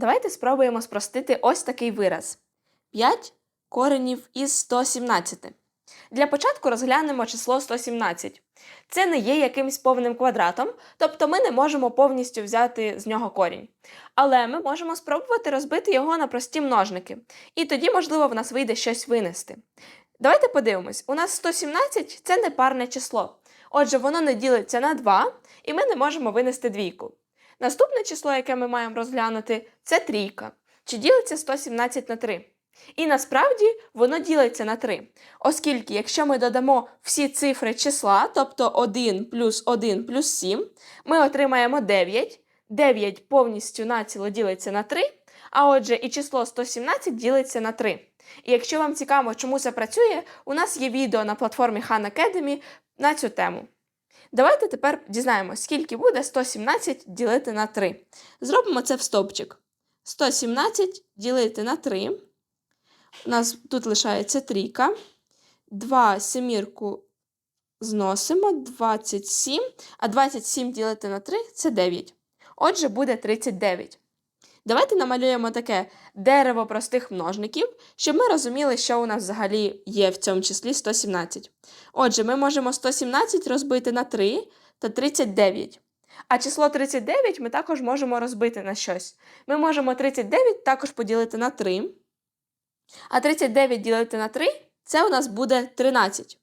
Давайте спробуємо спростити ось такий вираз: 5 коренів із 117. Для початку розглянемо число 117. Це не є якимсь повним квадратом, тобто ми не можемо повністю взяти з нього корінь. Але ми можемо спробувати розбити його на прості множники, і тоді, можливо, в нас вийде щось винести. Давайте подивимось: у нас 117 це непарне число. Отже, воно не ділиться на 2, і ми не можемо винести двійку. Наступне число, яке ми маємо розглянути, це трійка. Чи ділиться 117 на 3? І насправді воно ділиться на 3. Оскільки, якщо ми додамо всі цифри числа, тобто 1 плюс 1 плюс 7, ми отримаємо 9. 9 повністю націло ділиться на 3, а отже, і число 117 ділиться на 3. І якщо вам цікаво, чому це працює, у нас є відео на платформі Khan Academy на цю тему. Давайте тепер дізнаємося, скільки буде 117 ділити на 3. Зробимо це в стовпчик. 117 ділити на 3. У нас тут лишається трійка. 2 семірку зносимо, 27, а 27 ділити на 3 це 9. Отже, буде 39. Давайте намалюємо таке дерево простих множників, щоб ми розуміли, що у нас взагалі є в цьому числі 117. Отже, ми можемо 117 розбити на 3 та 39. А число 39 ми також можемо розбити на щось. Ми можемо 39 також поділити на 3. А 39 ділити на 3 це у нас буде 13.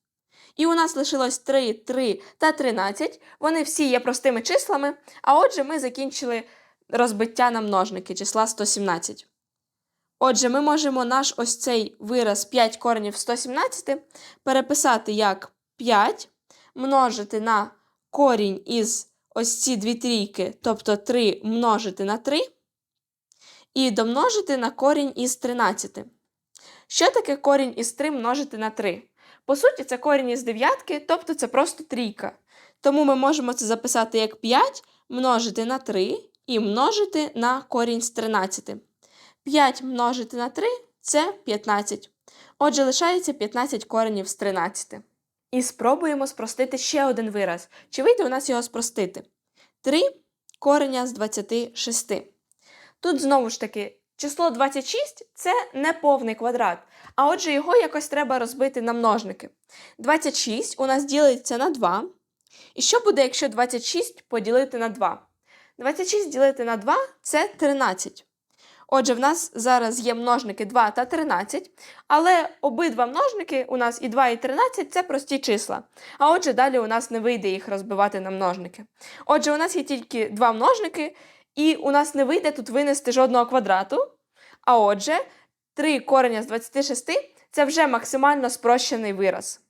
І у нас лишилось 3, 3 та 13. Вони всі є простими числами. А отже, ми закінчили розбиття на множники числа 117. Отже, ми можемо наш ось цей вираз 5 коренів 117 переписати як 5 множити на корінь із ось ці дві трійки, тобто 3 множити на 3, і домножити на корінь із 13. Що таке корінь із 3 множити на 3? По суті, це корінь із дев'ятки, тобто це просто трійка. Тому ми можемо це записати як 5 множити на 3 і множити на корінь з 13. 5 множити на 3 це 15. Отже, лишається 15 коренів з 13. І спробуємо спростити ще один вираз. Чи вийде у нас його спростити? 3 кореня з 26. Тут знову ж таки число 26 це не повний квадрат, а отже, його якось треба розбити на множники. 26 у нас ділиться на 2. І що буде, якщо 26 поділити на 2? 26 ділити на 2 це 13. Отже, в нас зараз є множники 2 та 13, але обидва множники у нас і 2, і 13 це прості числа. А отже, далі у нас не вийде їх розбивати на множники. Отже, у нас є тільки два множники, і у нас не вийде тут винести жодного квадрату. А отже, 3 кореня з 26 це вже максимально спрощений вираз.